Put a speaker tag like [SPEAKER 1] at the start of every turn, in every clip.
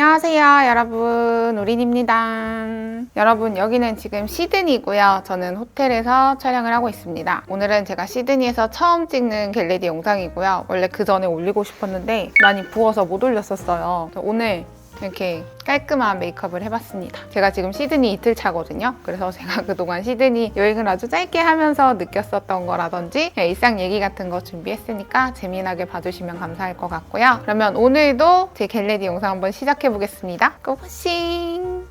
[SPEAKER 1] 안녕하세요, 여러분. 우린입니다. 여러분, 여기는 지금 시드니고요. 저는 호텔에서 촬영을 하고 있습니다. 오늘은 제가 시드니에서 처음 찍는 겟레디 영상이고요. 원래 그 전에 올리고 싶었는데 많이 부어서 못 올렸었어요. 오늘 이렇게 깔끔한 메이크업을 해봤습니다. 제가 지금 시드니 이틀 차거든요. 그래서 제가 그동안 시드니 여행을 아주 짧게 하면서 느꼈었던 거라든지 네, 일상 얘기 같은 거 준비했으니까 재미나게 봐주시면 감사할 것 같고요. 그러면 오늘도 제 겟레디 영상 한번 시작해보겠습니다. 고고싱!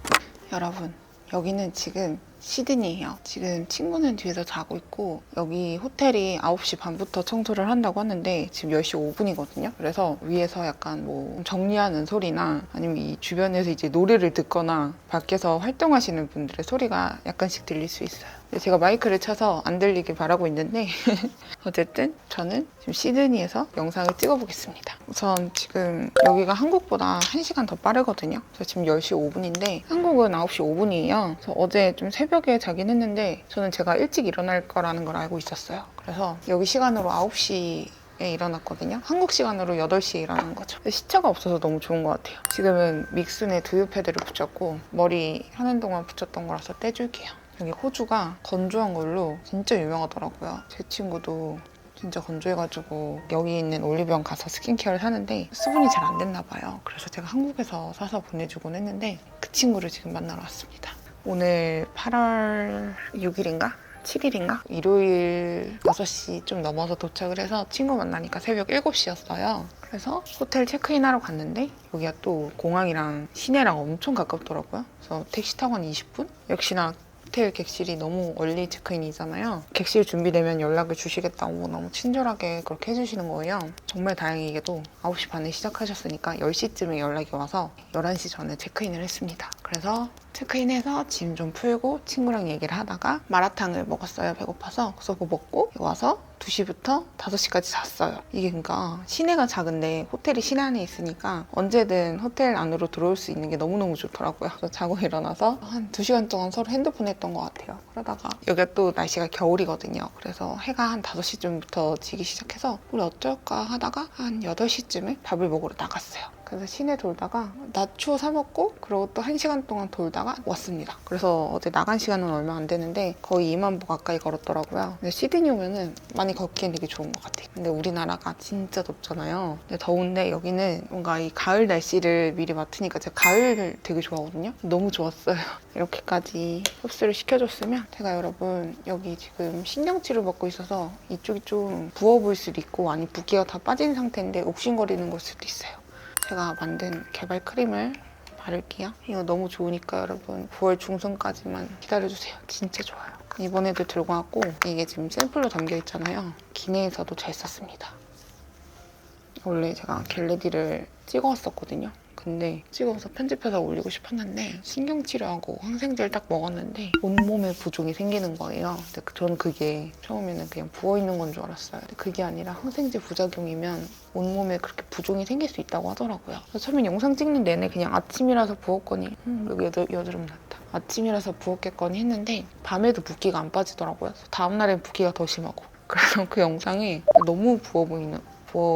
[SPEAKER 1] 여러분, 여기는 지금 시드니예요. 지금 친구는 뒤에서 자고 있고 여기 호텔이 9시 반부터 청소를 한다고 하는데 지금 10시 5분이거든요. 그래서 위에서 약간 뭐 정리하는 소리나 아니면 이 주변에서 이제 노래를 듣거나 밖에서 활동하시는 분들의 소리가 약간씩 들릴 수 있어요. 제가 마이크를 쳐서 안 들리길 바라고 있는데 어쨌든 저는 지금 시드니에서 영상을 찍어보겠습니다. 우선 지금 여기가 한국보다 1시간 더 빠르거든요. 그래서 지금 10시 5분인데 한국은 9시 5분이에요. 그래서 어제 좀 새벽에 자긴 했는데 저는 제가 일찍 일어날 거라는 걸 알고 있었어요. 그래서 여기 시간으로 9시 에 일어났거든요. 한국 시간으로 8시에 일어난 거죠. 시차가 없어서 너무 좋은 것 같아요. 지금은 믹순에 두유 패드를 붙였고 머리 하는 동안 붙였던 거라서 떼줄게요. 여기 호주가 건조한 걸로 진짜 유명하더라고요. 제 친구도 진짜 건조해가지고 여기 있는 올리브영 가서 스킨케어를 사는데 수분이 잘 안 됐나 봐요. 그래서 제가 한국에서 사서 보내주곤 했는데 그 친구를 지금 만나러 왔습니다. 오늘 8월 6일인가? 7일인가? 일요일 6시 좀 넘어서 도착을 해서 친구 만나니까 새벽 7시였어요. 그래서 호텔 체크인 하러 갔는데 여기가 또 공항이랑 시내랑 엄청 가깝더라고요. 그래서 택시 타고 한 20분? 역시나 호텔 객실이 너무 얼리 체크인이잖아요. 객실 준비되면 연락을 주시겠다고 너무 친절하게 그렇게 해주시는 거예요. 정말 다행히게도 9시 반에 시작하셨으니까 10시쯤에 연락이 와서 11시 전에 체크인을 했습니다. 그래서 체크인해서 짐 좀 풀고 친구랑 얘기를 하다가 마라탕을 먹었어요. 배고파서. 그래서 그거 먹고 와서 2시부터 5시까지 잤어요. 이게 그러니까 시내가 작은데 호텔이 시내 안에 있으니까 언제든 호텔 안으로 들어올 수 있는 게 너무너무 좋더라고요. 그래서 자고 일어나서 한 2시간 동안 서로 핸드폰 했던 것 같아요. 그러다가 여기가 또 날씨가 겨울이거든요. 그래서 해가 한 5시쯤부터 지기 시작해서 우리 어쩔까 하다가 한 8시쯤에 밥을 먹으러 나갔어요. 그래서 시내 돌다가 나초 사 먹고 그리고 또 1시간 동안 돌다가 왔습니다. 그래서 어제 나간 시간은 얼마 안 되는데 거의 2만 보 가까이 걸었더라고요. 근데 시드니 오면은 많이 걷기엔 되게 좋은 것 같아요. 근데 우리나라가 진짜 덥잖아요. 근데 더운데 여기는 뭔가 이 가을 날씨를 미리 맡으니까 제가 가을을 되게 좋아하거든요. 너무 좋았어요. 이렇게까지 흡수를 시켜줬으면 제가 여러분 여기 지금 신경치료 받고 있어서 이쪽이 좀 부어 보일 수도 있고 아니 붓기가 다 빠진 상태인데 옥신거리는 걸 수도 있어요. 제가 만든 개발 크림을 바를게요. 이거 너무 좋으니까 여러분 9월 중순까지만 기다려주세요. 진짜 좋아요. 이번에도 들고 왔고 이게 지금 샘플로 담겨 있잖아요. 기내에서도 잘 썼습니다. 원래 제가 겟레디를 찍어왔었거든요. 근데 찍어서 편집해서 올리고 싶었는데 신경치료하고 항생제를 딱 먹었는데 온몸에 부종이 생기는 거예요. 근데 그- 저는 그게 처음에는 그냥 부어있는 건 줄 알았어요. 근데 그게 아니라 항생제 부작용이면 온몸에 그렇게 부종이 생길 수 있다고 하더라고요. 처음에 영상 찍는 내내 그냥 아침이라서 부었거니 음, 여기 여드, 여드름 났다. 아침이라서 부었겠거니 했는데 밤에도 붓기가 안 빠지더라고요. 다음날엔 붓기가 더 심하고 그래서 그 영상이 너무 부어 보이는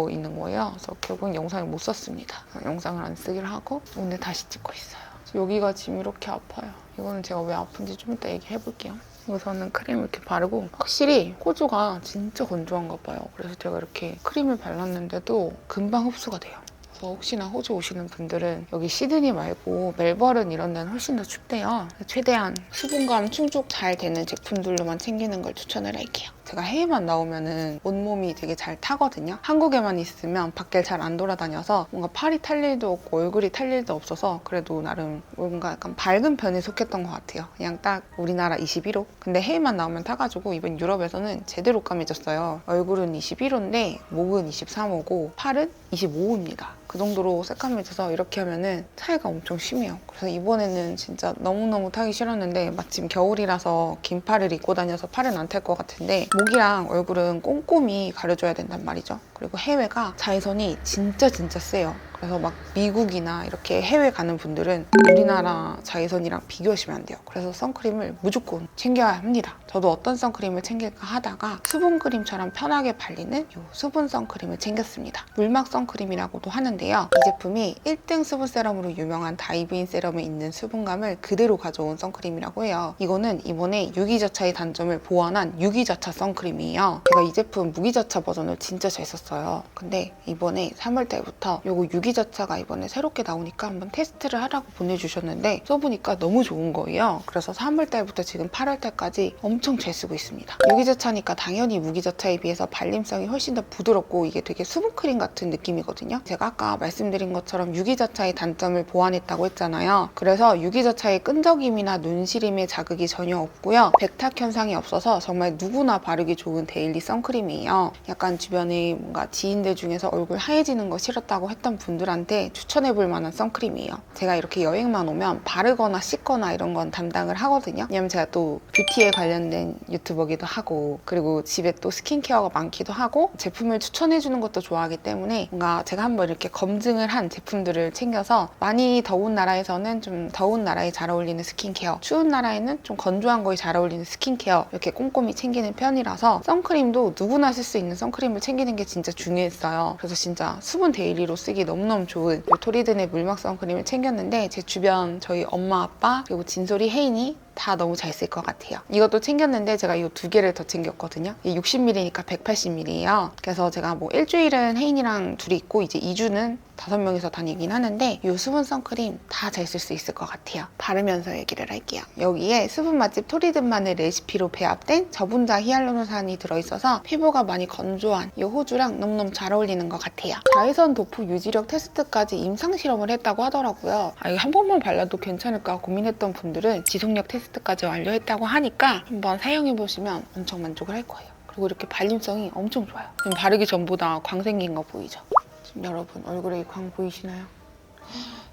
[SPEAKER 1] 있는 거예요. 그래서 결국은 영상을 못 썼습니다. 영상을 안 쓰기로 하고 오늘 다시 찍고 있어요. 여기가 지금 이렇게 아파요. 이거는 제가 왜 아픈지 좀 이따 얘기해 볼게요. 우선은 크림을 이렇게 바르고 확실히 호주가 진짜 건조한가 봐요. 그래서 제가 이렇게 크림을 발랐는데도 금방 흡수가 돼요. 그래서 혹시나 호주 오시는 분들은 여기 시드니 말고 멜버른 이런 데는 훨씬 더 춥대요. 최대한 수분감 충족 잘 되는 제품들로만 챙기는 걸 추천을 할게요. 제가 해외만 나오면은 온몸이 되게 잘 타거든요. 한국에만 있으면 밖에 잘 안 돌아다녀서 뭔가 팔이 탈 일도 없고 얼굴이 탈 일도 없어서 그래도 나름 뭔가 약간 밝은 편에 속했던 것 같아요. 그냥 딱 우리나라 21호. 근데 해외만 나오면 타가지고 이번 유럽에서는 제대로 까매졌어요. 얼굴은 21호인데 목은 23호고 팔은 25호입니다. 그 정도로 새까매져서 이렇게 하면은 차이가 엄청 심해요. 그래서 이번에는 진짜 너무너무 타기 싫었는데 마침 겨울이라서 긴 팔을 입고 다녀서 팔은 안 탈 것 같은데 목이랑 얼굴은 꼼꼼히 가려줘야 된단 말이죠. 그리고 해외가 자외선이 진짜 진짜 세요. 그래서 막 미국이나 이렇게 해외 가는 분들은 우리나라 자외선이랑 비교하시면 안 돼요. 그래서 선크림을 무조건 챙겨야 합니다. 저도 어떤 선크림을 챙길까 하다가 수분 크림처럼 편하게 발리는 이 수분 선크림을 챙겼습니다. 물막 선크림이라고도 하는데요. 이 제품이 1등 수분 세럼으로 유명한 다이브인 세럼에 있는 수분감을 그대로 가져온 선크림이라고 해요. 이거는 이번에 유기자차의 단점을 보완한 유기자차 선크림이에요. 제가 이 제품 무기자차 버전을 진짜 잘 썼어요. 근데 이번에 3월 달부터 요거 유기 자차가 이번에 새롭게 나오니까 한번 테스트를 하라고 보내주셨는데 써보니까 너무 좋은 거예요. 그래서 3월 달부터 지금 8월 달까지 엄청 잘 쓰고 있습니다. 유기자차니까 당연히 무기자차에 비해서 발림성이 훨씬 더 부드럽고 이게 되게 수분크림 같은 느낌이거든요. 제가 아까 말씀드린 것처럼 유기자차의 단점을 보완했다고 했잖아요. 그래서 유기자차의 끈적임이나 눈시림의 자극이 전혀 없고요. 백탁 현상이 없어서 정말 누구나 바르기 좋은 데일리 선크림이에요. 약간 주변에 뭔가 지인들 중에서 얼굴 하얘지는 거 싫었다고 했던 분들 한테 추천해 볼 만한 선크림이에요. 제가 이렇게 여행만 오면 바르거나 씻거나 이런 건 담당을 하거든요. 왜냐면 제가 또 뷰티에 관련된 유튜버기도 하고 그리고 집에 또 스킨케어가 많기도 하고 제품을 추천해 주는 것도 좋아하기 때문에 뭔가 제가 한번 이렇게 검증을 한 제품들을 챙겨서 많이 더운 나라에서는 좀 더운 나라에 잘 어울리는 스킨케어 추운 나라에는 좀 건조한 거에 잘 어울리는 스킨케어 이렇게 꼼꼼히 챙기는 편이라서 선크림도 누구나 쓸 수 있는 선크림을 챙기는 게 진짜 중요했어요. 그래서 진짜 수분 데일리로 쓰기 너무너무 좋은 이 토리든의 물막 선크림을 챙겼는데 제 주변 저희 엄마 아빠 그리고 진솔이 혜인이 다 너무 잘 쓸 것 같아요. 이것도 챙겼는데 제가 이 두 개를 더 챙겼거든요. 이게 60ml니까 180ml예요. 그래서 제가 뭐 일주일은 혜인이랑 둘이 있고 이제 2주는 다섯 명이서 다니긴 하는데 이 수분 선크림 다 잘 쓸 수 있을 것 같아요. 바르면서 얘기를 할게요. 여기에 수분 맛집 토리든만의 레시피로 배합된 저분자 히알루론산이 들어있어서 피부가 많이 건조한 이 호주랑 너무너무 잘 어울리는 것 같아요. 자외선 도프 유지력 테스트까지 임상 실험을 했다고 하더라고요. 아, 이거 한 번만 발라도 괜찮을까 고민했던 분들은 지속력 테스트 까지 완료했다고 하니까 한번 사용해보시면 엄청 만족을 할 거예요. 그리고 이렇게 발림성이 엄청 좋아요. 지금 바르기 전보다 광 생긴 거 보이죠? 지금 여러분 얼굴에 이 광 보이시나요?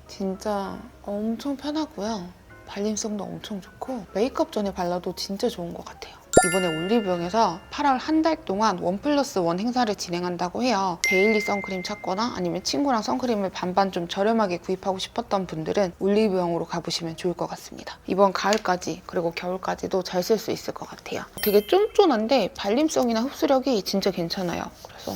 [SPEAKER 1] 진짜 엄청 편하고요. 발림성도 엄청 좋고 메이크업 전에 발라도 진짜 좋은 것 같아요. 이번에 올리브영에서 8월 한 달 동안 원 플러스 원 행사를 진행한다고 해요. 데일리 선크림 찾거나 아니면 친구랑 선크림을 반반 좀 저렴하게 구입하고 싶었던 분들은 올리브영으로 가보시면 좋을 것 같습니다. 이번 가을까지 그리고 겨울까지도 잘 쓸 수 있을 것 같아요. 되게 쫀쫀한데 발림성이나 흡수력이 진짜 괜찮아요. 그래서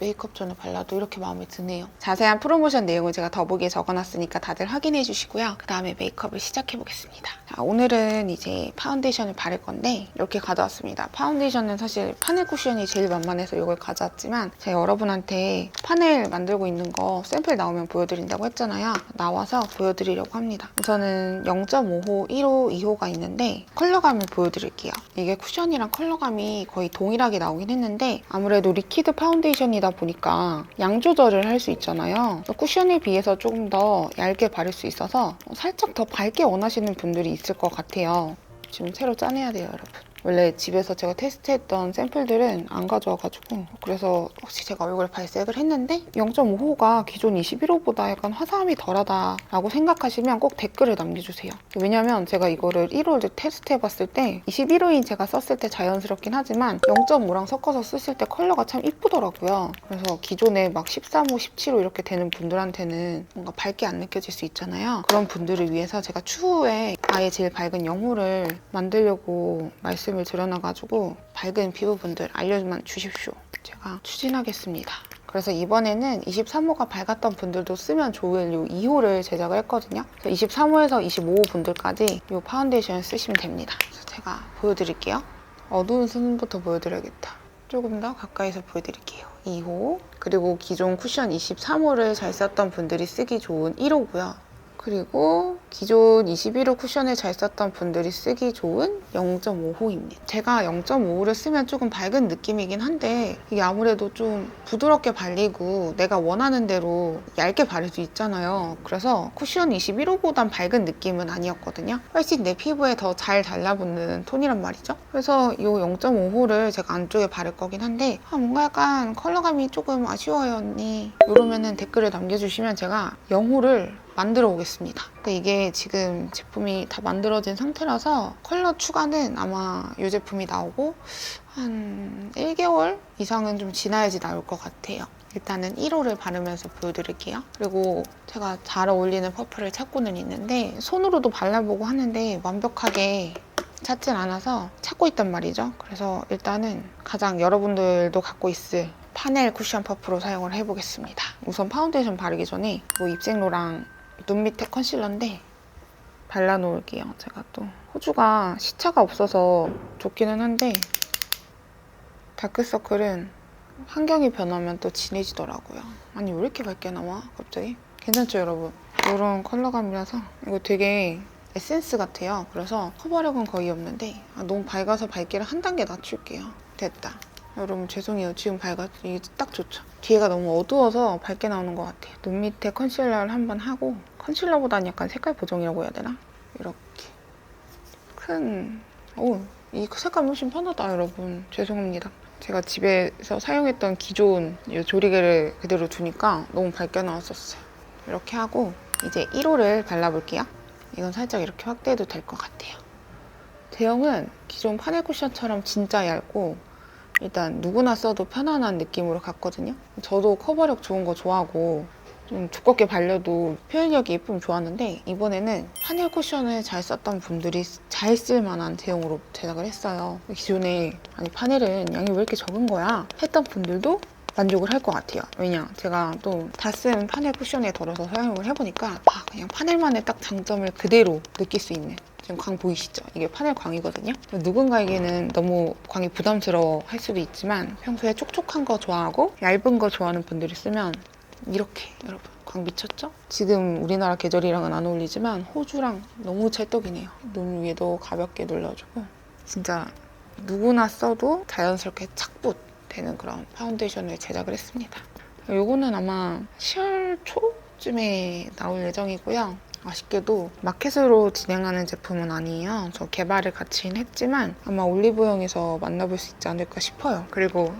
[SPEAKER 1] 메이크업 전에 발라도 이렇게 마음에 드네요. 자세한 프로모션 내용을 제가 더보기에 적어놨으니까 다들 확인해 주시고요. 그 다음에 메이크업을 시작해 보겠습니다. 자, 오늘은 이제 파운데이션을 바를 건데 이렇게 가져왔습니다. 파운데이션은 사실 파넬 쿠션이 제일 만만해서 이걸 가져왔지만 제가 여러분한테 파넬 만들고 있는 거 샘플 나오면 보여드린다고 했잖아요. 나와서 보여드리려고 합니다. 우선은 0.5호, 1호, 2호가 있는데 컬러감을 보여드릴게요. 이게 쿠션이랑 컬러감이 거의 동일하게 나오긴 했는데 아무래도 리퀴드 파운데이션이다 보니까 양 조절을 할 수 있잖아요. 쿠션에 비해서 조금 더 얇게 바를 수 있어서 살짝 더 밝게 원하시는 분들이 있을 것 같아요. 지금 새로 짜내야 돼요, 여러분. 원래 집에서 제가 테스트했던 샘플들은 안 가져와가지고 그래서 혹시 제가 얼굴에 발색을 했는데 0.5호가 기존 21호보다 약간 화사함이 덜하다라고 생각하시면 꼭 댓글을 남겨주세요. 왜냐면 제가 이거를 1호를 테스트해봤을 때 21호인 제가 썼을 때 자연스럽긴 하지만 0.5랑 섞어서 쓰실 때 컬러가 참 이쁘더라고요. 그래서 기존에 막 13호, 17호 이렇게 되는 분들한테는 뭔가 밝게 안 느껴질 수 있잖아요. 그런 분들을 위해서 제가 추후에 아예 제일 밝은 0호를 만들려고 말씀 을 드려놔가지고 밝은 피부분들 알려만 주십시오. 제가 추진하겠습니다. 그래서 이번에는 23호가 밝았던 분들도 쓰면 좋을 이 2호를 제작을 했거든요. 23호에서 25호 분들까지 이 파운데이션을 쓰시면 됩니다. 제가 보여드릴게요. 어두운 수분부터 보여드려야겠다. 조금 더 가까이서 보여드릴게요. 2호 그리고 기존 쿠션 23호를 잘 썼던 분들이 쓰기 좋은 1호고요. 그리고 기존 21호 쿠션을 잘 썼던 분들이 쓰기 좋은 0.5호입니다. 제가 0.5호를 쓰면 조금 밝은 느낌이긴 한데 이게 아무래도 좀 부드럽게 발리고 내가 원하는 대로 얇게 바를 수 있잖아요. 그래서 쿠션 21호보단 밝은 느낌은 아니었거든요. 훨씬 내 피부에 더 잘 달라붙는 톤이란 말이죠. 그래서 이 0.5호를 제가 안쪽에 바를 거긴 한데 아, 뭔가 약간 컬러감이 조금 아쉬워요 언니. 이러면은 댓글을 남겨주시면 제가 0호를 만들어 오겠습니다. 근데 이게 지금 제품이 다 만들어진 상태라서 컬러 추가는 아마 이 제품이 나오고 한 1개월 이상은 좀 지나야지 나올 것 같아요. 일단은 1호를 바르면서 보여드릴게요. 그리고 제가 잘 어울리는 퍼플을 찾고는 있는데 손으로도 발라보고 하는데 완벽하게 찾진 않아서 찾고 있단 말이죠. 그래서 일단은 가장 여러분들도 갖고 있을 파넬 쿠션 퍼프로 사용을 해보겠습니다. 우선 파운데이션 바르기 전에 뭐 입생로랑 눈 밑에 컨실러인데 발라놓을게요. 제가 또 호주가 시차가 없어서 좋기는 한데 다크서클은 환경이 변하면 또 진해지더라고요. 아니 왜 이렇게 밝게 나와 갑자기? 괜찮죠 여러분? 이런 컬러감이라서 이거 되게 에센스 같아요. 그래서 커버력은 거의 없는데 아, 너무 밝아서 밝기를 한 단계 낮출게요. 됐다. 여러분 죄송해요. 지금 밝아 이게 딱 좋죠. 뒤에가 너무 어두워서 밝게 나오는 것 같아요. 눈 밑에 컨실러를 한번 하고 컨실러보다는 약간 색깔 보정이라고 해야 되나? 이렇게 큰 오, 이 색감 훨씬 편하다 여러분. 죄송합니다. 제가 집에서 사용했던 기존 이 조리개를 그대로 두니까 너무 밝게 나왔었어요. 이렇게 하고 이제 1호를 발라볼게요. 이건 살짝 이렇게 확대해도 될 것 같아요. 제형은 기존 파넬 쿠션처럼 진짜 얇고 일단 누구나 써도 편안한 느낌으로 갔거든요. 저도 커버력 좋은 거 좋아하고 좀 두껍게 발려도 표현력이 예쁘면 좋았는데 이번에는 파넬 쿠션을 잘 썼던 분들이 잘 쓸만한 제형으로 제작을 했어요. 기존에 아니 파넬은 양이 왜 이렇게 적은 거야 했던 분들도 만족을 할 것 같아요. 왜냐 제가 또 다 쓴 파넬 쿠션에 덜어서 사용을 해보니까 아 그냥 파넬만의 딱 장점을 그대로 느낄 수 있는 지금 광 보이시죠? 이게 파넬 광이거든요. 누군가에게는 너무 광이 부담스러워 할 수도 있지만 평소에 촉촉한 거 좋아하고 얇은 거 좋아하는 분들이 쓰면 이렇게 여러분 광 미쳤죠? 지금 우리나라 계절이랑은 안 어울리지만 호주랑 너무 찰떡이네요. 눈 위에도 가볍게 눌러주고 진짜 누구나 써도 자연스럽게 착붙 되는 그런 파운데이션을 제작을 했습니다. 요거는 아마 10월 초쯤에 나올 예정이고요. 아쉽게도 마켓으로 진행하는 제품은 아니에요. 저 개발을 같이 했지만 아마 올리브영에서 만나볼 수 있지 않을까 싶어요. 그리고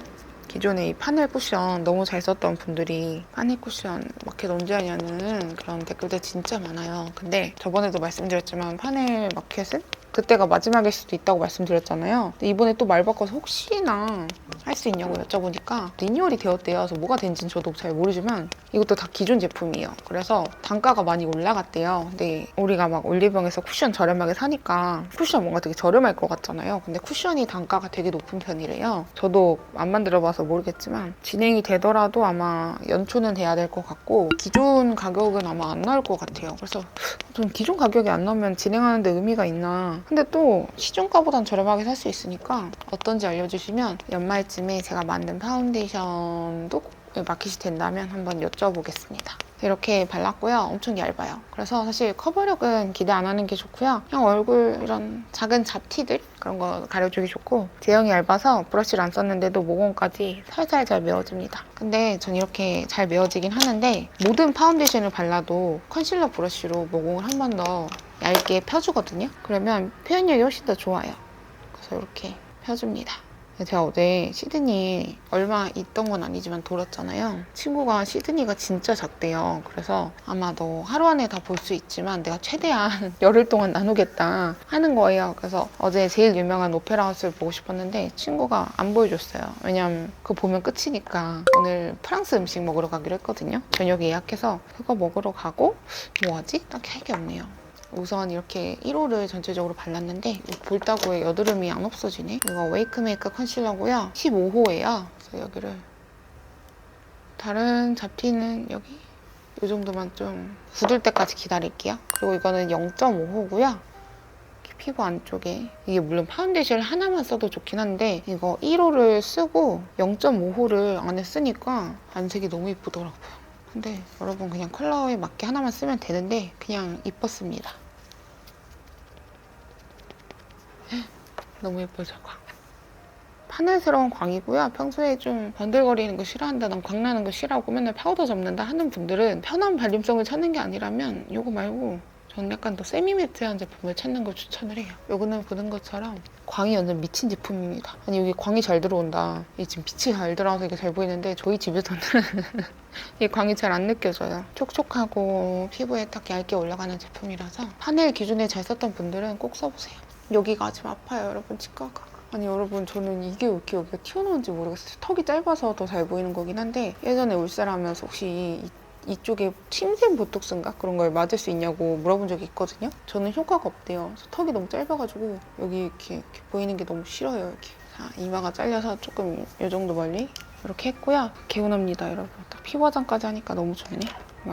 [SPEAKER 1] 기존에 이 파넬 쿠션 너무 잘 썼던 분들이 파넬 쿠션 마켓 언제 하냐는 그런 댓글들 진짜 많아요. 근데 저번에도 말씀드렸지만 파넬 마켓은 그때가 마지막일 수도 있다고 말씀드렸잖아요. 이번에 또 말 바꿔서 혹시나 할 수 있냐고 여쭤보니까 리뉴얼이 되었대요. 그래서 뭐가 된지는 저도 잘 모르지만 이것도 다 기존 제품이에요. 그래서 단가가 많이 올라갔대요. 근데 우리가 막 올리브영에서 쿠션 저렴하게 사니까 쿠션 뭔가 되게 저렴할 것 같잖아요. 근데 쿠션이 단가가 되게 높은 편이래요. 저도 안 만들어봐서 모르겠지만 진행이 되더라도 아마 연초는 돼야 될 것 같고 기존 가격은 아마 안 나올 것 같아요. 그래서 좀 기존 가격이 안 나오면 진행하는데 의미가 있나. 근데 또 시중가보단 저렴하게 살 수 있으니까 어떤지 알려주시면 연말쯤에 제가 만든 파운데이션도 마켓이 된다면 한번 여쭤보겠습니다. 이렇게 발랐고요. 엄청 얇아요. 그래서 사실 커버력은 기대 안 하는 게 좋고요. 그냥 얼굴 이런 작은 잡티들 그런 거 가려주기 좋고 제형이 얇아서 브러쉬를 안 썼는데도 모공까지 살살 잘 메워집니다. 근데 전 이렇게 잘 메워지긴 하는데 모든 파운데이션을 발라도 컨실러 브러쉬로 모공을 한 번 더 얇게 펴주거든요. 그러면 표현력이 훨씬 더 좋아요. 그래서 이렇게 펴줍니다. 제가 어제 시드니 얼마 있던 건 아니지만 돌았잖아요. 친구가 시드니가 진짜 작대요. 그래서 아마 너 하루 안에 다 볼 수 있지만 내가 최대한 열흘 동안 나누겠다 하는 거예요. 그래서 어제 제일 유명한 오페라 하우스를 보고 싶었는데 친구가 안 보여줬어요. 왜냐면 그거 보면 끝이니까 오늘 프랑스 음식 먹으러 가기로 했거든요. 저녁에 예약해서 그거 먹으러 가고 뭐 하지? 딱히 할 게 없네요. 우선 이렇게 1호를 전체적으로 발랐는데 볼따구에 여드름이 안 없어지네. 이거 웨이크 메이크 컨실러고요. 15호예요. 그래서 여기를 다른 잡티는 여기 이 정도만 좀 굳을 때까지 기다릴게요. 그리고 이거는 0.5호고요. 피부 안쪽에 이게 물론 파운데이션 하나만 써도 좋긴 한데 이거 1호를 쓰고 0.5호를 안에 쓰니까 안색이 너무 이쁘더라고요. 근데 여러분 그냥 컬러에 맞게 하나만 쓰면 되는데 그냥 이뻤습니다. 너무 예뻐요, 광. 파늘스러운 광이고요. 평소에 좀 번들거리는 거 싫어한다, 난 광나는 거 싫어하고 맨날 파우더 접는다 하는 분들은 편한 발림성을 찾는 게 아니라면 이거 말고 저는 약간 더 세미매트한 제품을 찾는 걸 추천을 해요. 요거는 보는 것처럼 광이 완전 미친 제품입니다. 아니 여기 광이 잘 들어온다. 이 지금 빛이 잘 들어와서 이게 잘 보이는데 저희 집에서는 이 광이 잘 안 느껴져요. 촉촉하고 피부에 딱 얇게 올라가는 제품이라서 파넬 기준에 잘 썼던 분들은 꼭 써보세요. 여기가 지금 아파요, 여러분 치과가. 아니 여러분 저는 이게 왜 이렇게 여기가 튀어나온지 모르겠어요. 턱이 짧아서 더 잘 보이는 거긴 한데 예전에 울살하면서 혹시 이, 이쪽에 침샘 보톡스인가 그런 걸 맞을 수 있냐고 물어본 적이 있거든요. 저는 효과가 없대요. 턱이 너무 짧아가지고 여기 이렇게, 이렇게 보이는 게 너무 싫어요. 이렇게. 자 이마가 잘려서 조금 이 정도 멀리 이렇게 했고요. 개운합니다 여러분. 딱 피부 화장까지 하니까 너무 좋네.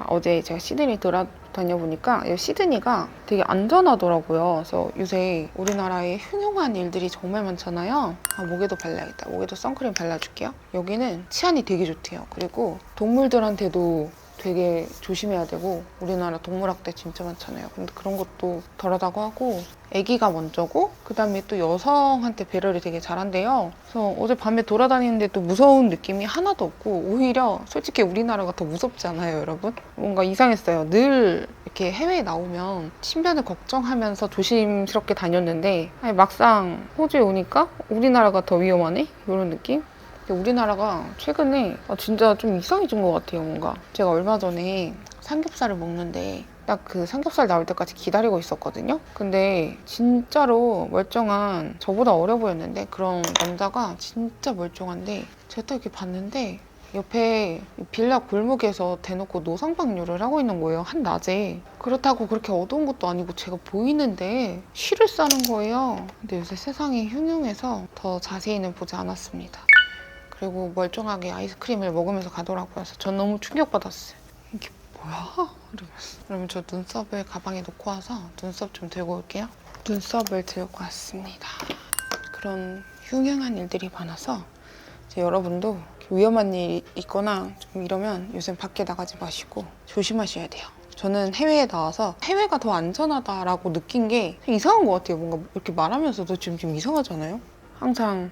[SPEAKER 1] 어제 제가 시드니 돌아다녀 보니까 이 시드니가 되게 안전하더라고요. 그래서 요새 우리나라에 흉흉한 일들이 정말 많잖아요. 아, 목에도 발라야겠다. 목에도 선크림 발라줄게요. 여기는 치안이 되게 좋대요. 그리고 동물들한테도 되게 조심해야 되고 우리나라 동물학대 진짜 많잖아요. 근데 그런 것도 덜하다고 하고 아기가 먼저고 그다음에 또 여성한테 배려를 되게 잘한대요. 그래서 어제 밤에 돌아다니는데 또 무서운 느낌이 하나도 없고 오히려 솔직히 우리나라가 더 무섭지 않아요, 여러분? 뭔가 이상했어요. 늘 이렇게 해외에 나오면 신변을 걱정하면서 조심스럽게 다녔는데 막상 호주에 오니까 우리나라가 더 위험하네? 이런 느낌? 우리나라가 최근에 아, 진짜 좀 이상해진 것 같아요, 뭔가. 제가 얼마 전에 삼겹살을 먹는데 딱 그 삼겹살 나올 때까지 기다리고 있었거든요. 근데 진짜로 멀쩡한 저보다 어려 보였는데 그런 남자가 진짜 멀쩡한데 제가 딱 이렇게 봤는데 옆에 빌라 골목에서 대놓고 노상방뇨를 하고 있는 거예요. 한낮에. 그렇다고 그렇게 어두운 것도 아니고 제가 보이는데 쉬를 싸는 거예요. 근데 요새 세상이 흉흉해서 더 자세히는 보지 않았습니다. 그리고 멀쩡하게 아이스크림을 먹으면서 가더라고요. 그래서 전 너무 충격받았어요. 이게 뭐야? 이러면서. 그러면 저 눈썹을 가방에 놓고 와서 눈썹 좀 들고 올게요. 눈썹을 들고 왔습니다. 그런 흉흉한 일들이 많아서 여러분도 위험한 일 있거나 좀 이러면 요즘 밖에 나가지 마시고 조심하셔야 돼요. 저는 해외에 나와서 해외가 더 안전하다라고 느낀 게 이상한 것 같아요. 뭔가 이렇게 말하면서도 지금 좀 이상하잖아요. 항상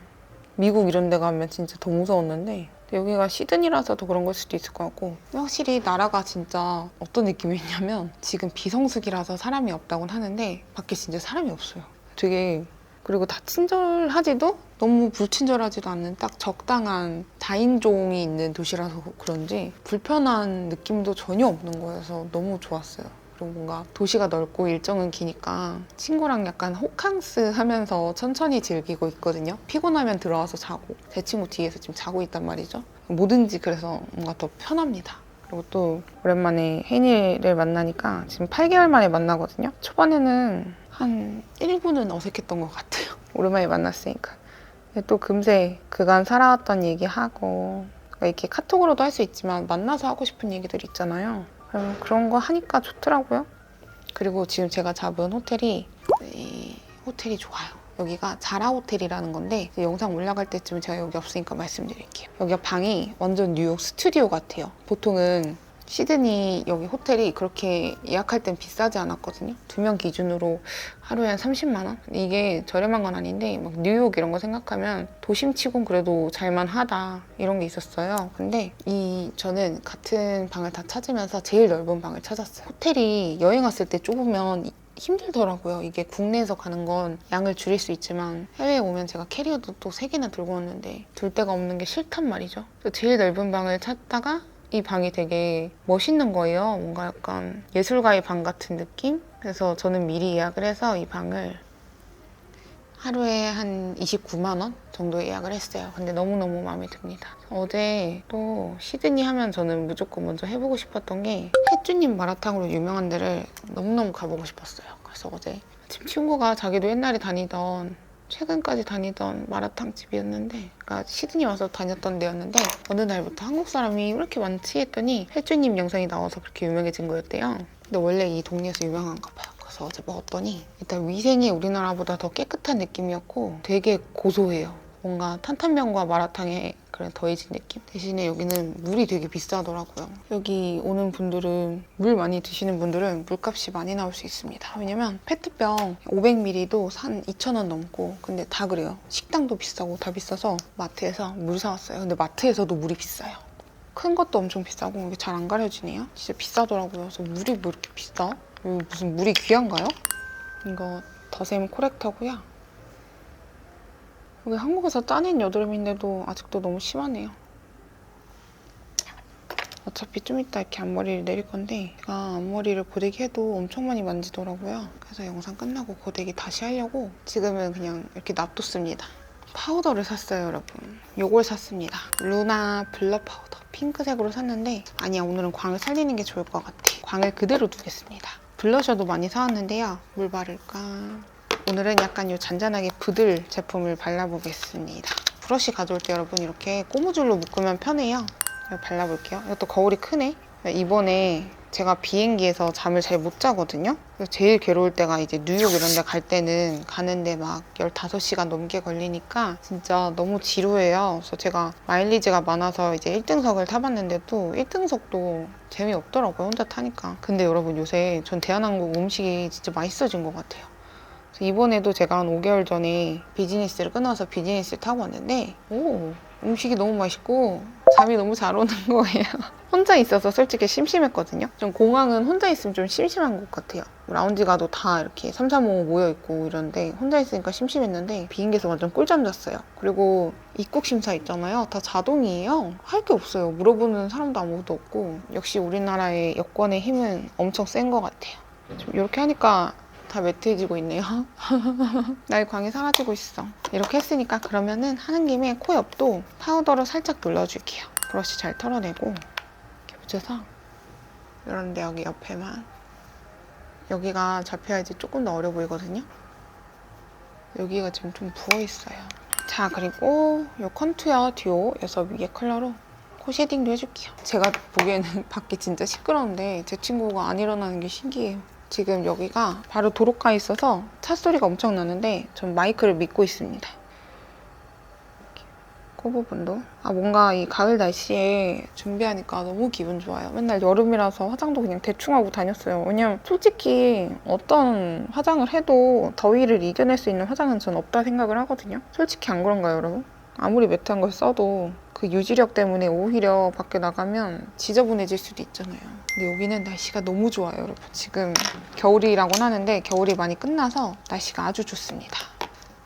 [SPEAKER 1] 미국 이런 데 가면 진짜 더 무서웠는데 여기가 시드니라서 더 그런 걸 수도 있을 것 같고 확실히 나라가 진짜 어떤 느낌이 있냐면 지금 비성수기라서 사람이 없다고는 하는데 밖에 진짜 사람이 없어요. 되게 그리고 다 친절하지도 너무 불친절하지도 않는 딱 적당한 다인종이 있는 도시라서 그런지 불편한 느낌도 전혀 없는 거여서 너무 좋았어요 그리고 뭔가 도시가 넓고 일정은 기니까 친구랑 약간 호캉스 하면서 천천히 즐기고 있거든요. 피곤하면 들어와서 자고 제 친구 뒤에서 지금 자고 있단 말이죠. 뭐든지 그래서 뭔가 더 편합니다. 그리고 또 오랜만에 혜니를 만나니까 지금 8개월 만에 만나거든요. 초반에는 한 1분은 어색했던 것 같아요. 오랜만에 만났으니까. 또 금세 그간 살아왔던 얘기하고 그러니까 이렇게 카톡으로도 할 수 있지만 만나서 하고 싶은 얘기들 있잖아요. 그럼 그런 거 하니까 좋더라고요. 그리고 지금 제가 잡은 호텔이 이 호텔이 좋아요. 여기가 자라 호텔이라는 건데 영상 올라갈 때쯤 제가 여기 없으니까 말씀드릴게요. 여기가 방이 완전 뉴욕 스튜디오 같아요. 보통은 시드니 여기 호텔이 그렇게 예약할 땐 비싸지 않았거든요. 두 명 기준으로 하루에 한 30만 원? 이게 저렴한 건 아닌데 막 뉴욕 이런 거 생각하면 도심치곤 그래도 잘만하다 이런 게 있었어요. 근데 이 저는 같은 방을 다 찾으면서 제일 넓은 방을 찾았어요. 호텔이 여행 왔을 때 좁으면 힘들더라고요. 이게 국내에서 가는 건 양을 줄일 수 있지만 해외에 오면 제가 캐리어도 또 세 개나 들고 왔는데 둘 데가 없는 게 싫단 말이죠. 제일 넓은 방을 찾다가 이 방이 되게 멋있는 거예요. 뭔가 약간 예술가의 방 같은 느낌? 그래서 저는 미리 예약을 해서 이 방을 하루에 한 29만 원 정도 예약을 했어요. 근데 너무너무 마음에 듭니다. 어제 또 시드니 하면 저는 무조건 먼저 해보고 싶었던 게 햇주님 마라탕으로 유명한 데를 너무너무 가보고 싶었어요. 그래서 어제 지금 친구가 자기도 옛날에 다니던 최근까지 다니던 마라탕 집이었는데 그러니까 시드니 와서 다녔던 데였는데 어느 날부터 한국 사람이 왜 이렇게 많지 했더니 혜주님 영상이 나와서 그렇게 유명해진 거였대요. 근데 원래 이 동네에서 유명한가 봐요. 그래서 어제 먹었더니 일단 위생이 우리나라보다 더 깨끗한 느낌이었고 되게 고소해요. 뭔가 탄탄면과 마라탕에 그런 더해진 느낌. 대신에 여기는 물이 되게 비싸더라고요. 여기 오는 분들은 물 많이 드시는 분들은 물값이 많이 나올 수 있습니다. 왜냐면 페트병 500ml도 한 2,000원 넘고 근데 다 그래요. 식당도 비싸고 다 비싸서 마트에서 물 사왔어요. 근데 마트에서도 물이 비싸요. 큰 것도 엄청 비싸고 이게 잘 안 가려지네요. 진짜 비싸더라고요. 그래서 물이 뭐 이렇게 비싸? 무슨 물이 귀한가요? 이거 더샘 코렉터고요. 여기 한국에서 짜낸 여드름인데도 아직도 너무 심하네요. 어차피 좀 이따 이렇게 앞머리를 내릴 건데 제가 앞머리를 고데기 해도 엄청 많이 만지더라고요. 그래서 영상 끝나고 고데기 다시 하려고 지금은 그냥 이렇게 놔뒀습니다. 파우더를 샀어요, 여러분. 요걸 샀습니다. 루나 블러 파우더. 핑크색으로 샀는데 아니야, 오늘은 광을 살리는 게 좋을 것 같아. 광을 그대로 두겠습니다. 블러셔도 많이 사왔는데요. 뭘 바를까? 오늘은 약간 요 잔잔하게 부들 제품을 발라보겠습니다. 브러쉬 가져올 때 여러분 이렇게 고무줄로 묶으면 편해요. 발라볼게요. 이것도 거울이 크네. 이번에 제가 비행기에서 잠을 잘 못 자거든요. 제일 괴로울 때가 이제 뉴욕 이런 데 갈 때는 가는데 막 15시간 넘게 걸리니까 진짜 너무 지루해요. 그래서 제가 마일리지가 많아서 이제 1등석을 타봤는데도 1등석도 재미없더라고요. 혼자 타니까. 근데 여러분 요새 전 대한항공 음식이 진짜 맛있어진 것 같아요. 이번에도 제가 한 5개월 전에 비즈니스를 끊어서 비즈니스를 타고 왔는데 오 음식이 너무 맛있고 잠이 너무 잘 오는 거예요. 혼자 있어서 솔직히 심심했거든요. 좀 공항은 혼자 있으면 좀 심심한 것 같아요. 라운지 가도 다 이렇게 삼삼오오 모여 있고 이런데 혼자 있으니까 심심했는데 비행기에서 완전 꿀잠 잤어요. 그리고 입국 심사 있잖아요. 다 자동이에요. 할 게 없어요. 물어보는 사람도 아무것도 없고 역시 우리나라의 여권의 힘은 엄청 센 것 같아요. 좀 이렇게 하니까 다 매트해지고 있네요. 나의 광이 사라지고 있어. 이렇게 했으니까 그러면은 하는 김에 코 옆도 파우더로 살짝 눌러줄게요. 브러쉬 잘 털어내고 이렇게 붙여서 이런데 여기 옆에만 여기가 잡혀야지 조금 더 어려 보이거든요. 여기가 지금 좀 부어 있어요. 자 그리고 이 컨투어 듀오에서 위에 컬러로 코 쉐딩도 해줄게요. 제가 보기에는 밖에 진짜 시끄러운데 제 친구가 안 일어나는 게 신기해요. 지금 여기가 바로 도로가에 있어서 차 소리가 엄청 나는데 전 마이크를 믿고 있습니다. 코 부분도 아 뭔가 이 가을 날씨에 준비하니까 너무 기분 좋아요. 맨날 여름이라서 화장도 그냥 대충 하고 다녔어요. 왜냐면 솔직히 어떤 화장을 해도 더위를 이겨낼 수 있는 화장은 전 없다 생각을 하거든요. 솔직히 안 그런가요, 여러분? 아무리 매트한 걸 써도 그 유지력 때문에 오히려 밖에 나가면 지저분해질 수도 있잖아요. 근데 여기는 날씨가 너무 좋아요, 여러분. 지금 겨울이라고는 하는데 겨울이 많이 끝나서 날씨가 아주 좋습니다.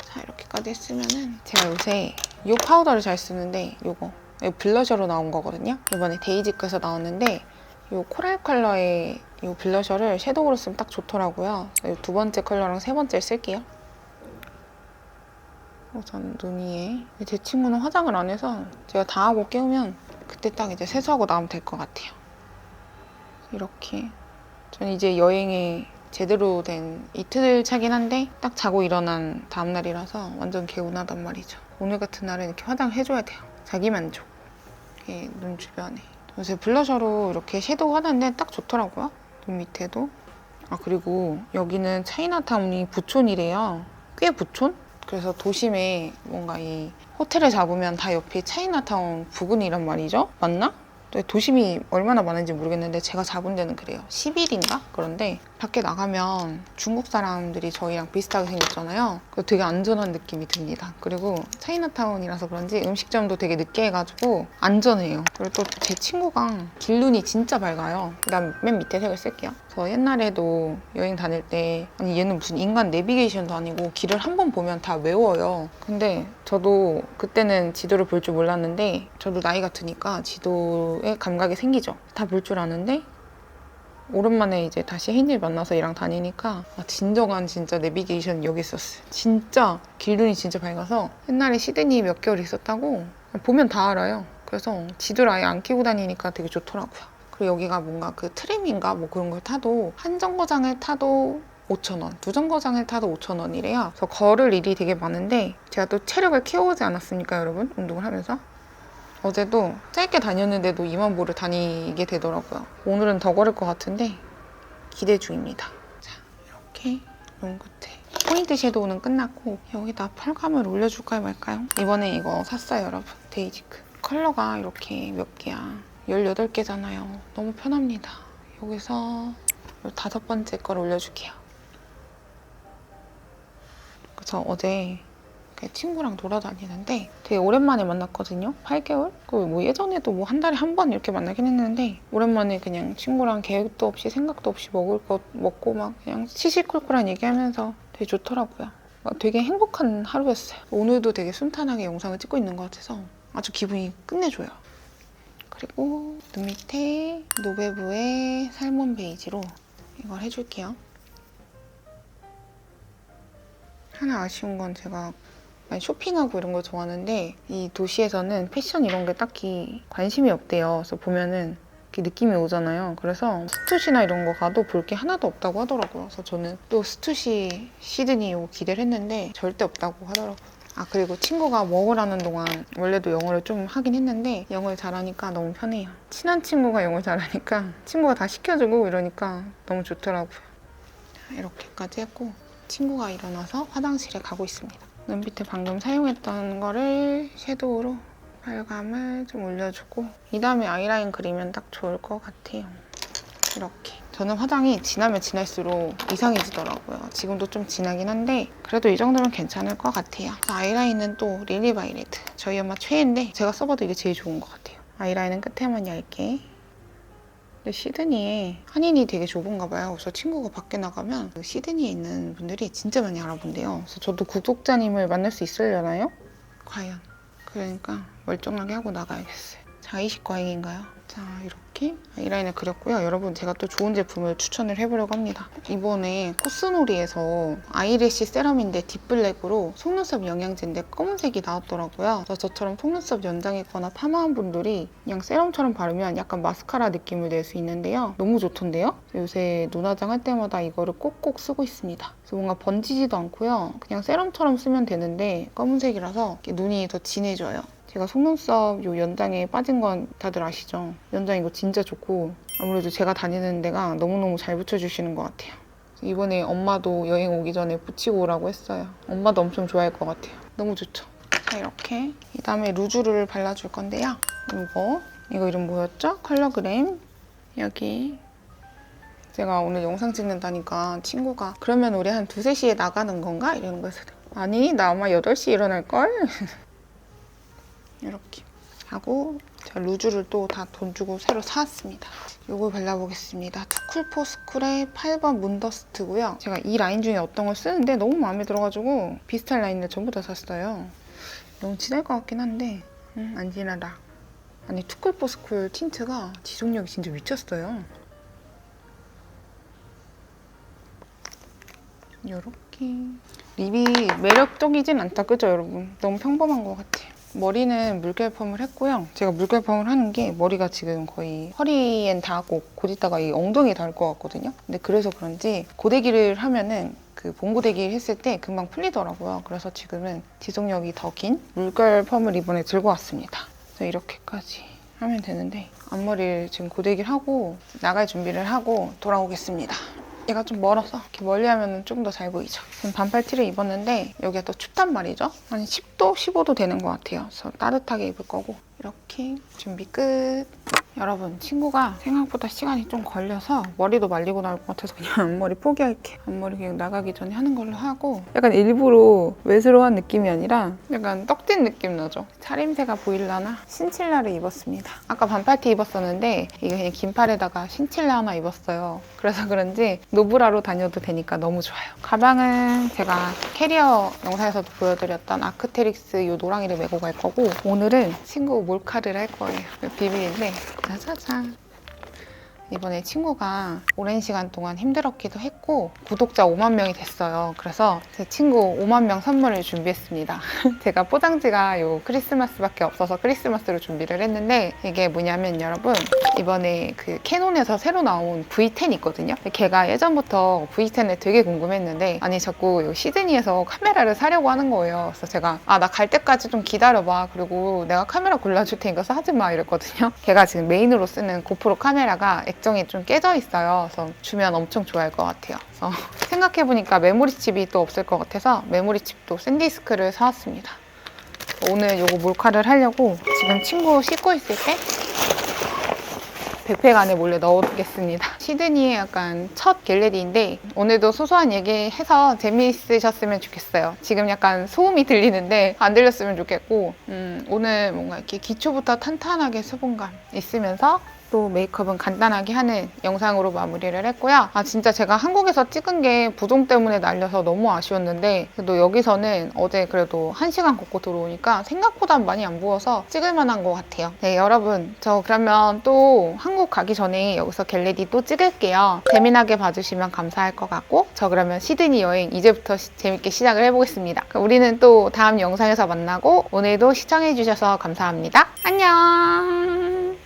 [SPEAKER 1] 자, 이렇게까지 했으면은 제가 요새 이 파우더를 잘 쓰는데 이거 블러셔로 나온 거거든요. 이번에 데이지크에서 나왔는데 이 코랄 컬러의 이 블러셔를 섀도우로 쓰면 딱 좋더라고요. 이 두 번째 컬러랑 세 번째 쓸게요. 우선 눈 위에 제 친구는 화장을 안 해서 제가 다 하고 깨우면 그때 딱 이제 세수하고 나오면 될 것 같아요. 이렇게 전 이제 여행에 제대로 된 이틀 차긴 한데 딱 자고 일어난 다음 날이라서 완전 개운하단 말이죠. 오늘 같은 날은 이렇게 화장해줘야 돼요. 자기 만족. 이렇게 눈 주변에. 요새 블러셔로 이렇게 섀도우 하는데 딱 좋더라고요. 눈 밑에도. 아 그리고 여기는 차이나타운이 부촌이래요. 꽤 부촌? 그래서 도심에 뭔가 이 호텔을 잡으면 다 옆에 차이나타운 부근이란 말이죠. 맞나? 또 도심이 얼마나 많은지 모르겠는데 제가 잡은 데는 그래요. 10일인가? 그런데 밖에 나가면 중국 사람들이 저희랑 비슷하게 생겼잖아요. 그 되게 안전한 느낌이 듭니다. 그리고 차이나타운이라서 그런지 음식점도 되게 늦게 해가지고 안전해요. 그리고 또 제 친구가 길눈이 진짜 밝아요. 그다음 맨 밑에 색을 쓸게요. 저 옛날에도 여행 다닐 때 아니 얘는 무슨 인간 내비게이션도 아니고 길을 한 번 보면 다 외워요. 근데 저도 그때는 지도를 볼 줄 몰랐는데 저도 나이가 드니까 지도 에 감각이 생기죠. 다 볼 줄 아는데 오랜만에 이제 다시 혜인을 만나서 얘랑 다니니까 아, 진정한 진짜 내비게이션 여기 있었어요. 진짜 길눈이 진짜 밝아서 옛날에 시드니 몇 개월 있었다고 보면 다 알아요. 그래서 지도를 아예 안 끼고 다니니까 되게 좋더라고요. 그리고 여기가 뭔가 그 트램인가 뭐 그런 걸 타도 한 정거장을 타도 5,000원, 두 정거장을 타도 5,000원이래요. 그래서 걸을 일이 되게 많은데 제가 또 체력을 키워오지 않았습니까, 여러분? 운동을 하면서. 어제도 짧게 다녔는데도 2만 보를 다니게 되더라고요. 오늘은 더 걸을 것 같은데 기대 중입니다. 자, 이렇게 눈 끝에 포인트 섀도우는 끝났고 여기다 펄감을 올려줄까요 말까요? 이번에 이거 샀어요, 여러분. 데이지크. 컬러가 이렇게 몇 개야. 18개잖아요. 너무 편합니다. 여기서 요 다섯 번째 걸 올려줄게요. 그래서 어제 이렇게 친구랑 돌아다니는데 되게 오랜만에 만났거든요. 8개월? 그뭐 예전에도 뭐 한 달에 한 번 이렇게 만나긴 했는데 오랜만에 그냥 친구랑 계획도 없이 생각도 없이 먹을 것 먹고 막 그냥 시시콜콜한 얘기하면서 되게 좋더라고요. 막 되게 행복한 하루였어요. 오늘도 되게 순탄하게 영상을 찍고 있는 것 같아서 아주 기분이 끝내줘요. 그리고 눈 밑에 노베브의 살몬 베이지로 이걸 해줄게요. 하나 아쉬운 건 제가 쇼핑하고 이런 걸 좋아하는데 이 도시에서는 패션 이런 게 딱히 관심이 없대요. 그래서 보면은 느낌이 오잖아요. 그래서 스투시나 이런 거 가도 볼 게 하나도 없다고 하더라고요. 그래서 저는 또 스투시 시드니 요 기대를 했는데 절대 없다고 하더라고요. 아 그리고 친구가 하는 동안 원래도 영어를 좀 하긴 했는데 영어를 잘하니까 너무 편해요. 친한 친구가 영어 잘하니까 친구가 다 시켜주고 이러니까 너무 좋더라고요. 자, 이렇게까지 했고 친구가 일어나서 화장실에 가고 있습니다. 눈빛에 방금 사용했던 거를 섀도우로 발감을 좀 올려주고 이 다음에 아이라인 그리면 딱 좋을 것 같아요. 이렇게. 저는 화장이 진하면 진할수록 이상해지더라고요. 지금도 좀 진하긴 한데 그래도 이 정도면 괜찮을 것 같아요. 아이라인은 또 릴리바이레드. 저희 엄마 최애인데 제가 써봐도 이게 제일 좋은 것 같아요. 아이라인은 끝에만 얇게. 근데 시드니에 한인이 되게 좁은가 봐요. 그래서 친구가 밖에 나가면 그 시드니에 있는 분들이 진짜 많이 알아본대요. 그래서 저도 구독자님을 만날 수 있으려나요? 과연. 그러니까 멀쩡하게 하고 나가야겠어요. 자, 이식 과잉인가요? 자, 이렇게 아이라인을 그렸고요. 여러분, 제가 또 좋은 제품을 추천을 해보려고 합니다. 이번에 코스놀이에서 아이래쉬 세럼인데 딥블랙으로 속눈썹 영양제인데 검은색이 나왔더라고요. 그래서 저처럼 속눈썹 연장했거나 파마한 분들이 그냥 세럼처럼 바르면 약간 마스카라 느낌을 낼 수 있는데요. 너무 좋던데요? 요새 눈화장 할 때마다 이거를 꼭꼭 쓰고 있습니다. 그래서 뭔가 번지지도 않고요. 그냥 세럼처럼 쓰면 되는데 검은색이라서 눈이 더 진해져요. 제가 속눈썹 요 연장에 빠진 건 다들 아시죠? 연장 이거 진짜 좋고 아무래도 제가 다니는 데가 너무너무 잘 붙여주시는 것 같아요. 이번에 엄마도 여행 오기 전에 붙이고 오라고 했어요. 엄마도 엄청 좋아할 것 같아요. 너무 좋죠? 자 이렇게 이 다음에 루즈를 발라줄 건데요. 이거 이거 이름 뭐였죠? 컬러그램 여기 제가 오늘 영상 찍는다니까 친구가 그러면 우리 한 두세 시에 나가는 건가? 이러는 거였어요. 아니 나 아마 8시에 일어날걸? 이렇게 하고 제가 루즈를 또 다 돈 주고 새로 사왔습니다. 이걸 발라보겠습니다. 투쿨포스쿨의 8번 문더스트고요. 제가 이 라인 중에 어떤 걸 쓰는데 너무 마음에 들어가지고 비슷한 라인을 전부 다 샀어요. 너무 진할 것 같긴 한데 음, 안 진하다. 아니 투쿨포스쿨 틴트가 지속력이 진짜 미쳤어요. 이렇게 립이 매력적이진 않다 그죠 여러분? 너무 평범한 것 같아요. 머리는 물결펌을 했고요. 제가 물결펌을 하는 게 머리가 지금 거의 허리엔 닿고 곧 있다가 이 엉덩이에 닿을 것 같거든요. 근데 그래서 그런지 고데기를 하면은 그 봉고데기를 했을 때 금방 풀리더라고요. 그래서 지금은 지속력이 더 긴 물결펌을 이번에 들고 왔습니다. 그래서 이렇게까지 하면 되는데 앞머리를 지금 고데기를 하고 나갈 준비를 하고 돌아오겠습니다. 얘가 좀 멀어서 이렇게 멀리 하면 좀 더 잘 보이죠. 지금 반팔 티를 입었는데 여기가 또 춥단 말이죠. 한 10도, 15도 되는 것 같아요. 그래서 따뜻하게 입을 거고 이렇게 준비 끝. 여러분 친구가 생각보다 시간이 좀 걸려서 머리도 말리고 나올 것 같아서 그냥 앞머리 포기할게. 앞머리 그냥 나가기 전에 하는 걸로 하고 약간 일부러 외스러운 느낌이 아니라 약간 떡진 느낌 나죠. 차림새가 보일라나 신칠라를 입었습니다. 아까 반팔티 입었었는데 이게 그냥 긴팔에다가 신칠라 하나 입었어요. 그래서 그런지 노브라로 다녀도 되니까 너무 좋아요. 가방은 제가 캐리어 영상에서도 보여드렸던 아크테릭스 이 노랑이를 메고 갈 거고 오늘은 친구 몰카를 할 거예요. 비밀인데 짜자잔. 이번에 친구가 오랜 시간 동안 힘들었기도 했고 구독자 5만 명이 됐어요. 그래서 제 친구 5만 명 선물을 준비했습니다. 제가 포장지가 요 크리스마스밖에 없어서 크리스마스로 준비를 했는데 이게 뭐냐면 여러분 이번에 그 캐논에서 새로 나온 V10 있거든요. 걔가 예전부터 V10을 되게 궁금했는데 아니 자꾸 요 시드니에서 카메라를 사려고 하는 거예요. 그래서 제가 아 나 갈 때까지 좀 기다려봐. 그리고 내가 카메라 골라줄 테니까 사지 마 이랬거든요. 걔가 지금 메인으로 쓰는 고프로 카메라가 액정이 좀 깨져 있어요. 그래서 주면 엄청 좋아할 것 같아요. 그래서 생각해보니까 메모리 칩이 또 없을 것 같아서 메모리 칩도 샌디스크를 사왔습니다. 오늘 요거 몰카를 하려고 지금 친구 씻고 있을 때 백팩 안에 몰래 넣어두겠습니다. 시드니의 약간 첫 갤러리인데 오늘도 소소한 얘기해서 재미있으셨으면 좋겠어요. 지금 약간 소음이 들리는데 안 들렸으면 좋겠고 음, 오늘 뭔가 이렇게 기초부터 탄탄하게 수분감 있으면서 또 메이크업은 간단하게 하는 영상으로 마무리를 했고요. 아 진짜 제가 한국에서 찍은 게 부종 때문에 날려서 너무 아쉬웠는데 그래도 여기서는 어제 그래도 1시간 걷고 들어오니까 생각보다 많이 안 부어서 찍을 만한 것 같아요. 네 여러분 저 그러면 또 한국 가기 전에 여기서 겟레디 또 찍을게요. 재미나게 봐주시면 감사할 것 같고 저 그러면 시드니 여행 이제부터 시- 재밌게 시작을 해보겠습니다. 우리는 또 다음 영상에서 만나고 오늘도 시청해주셔서 감사합니다. 안녕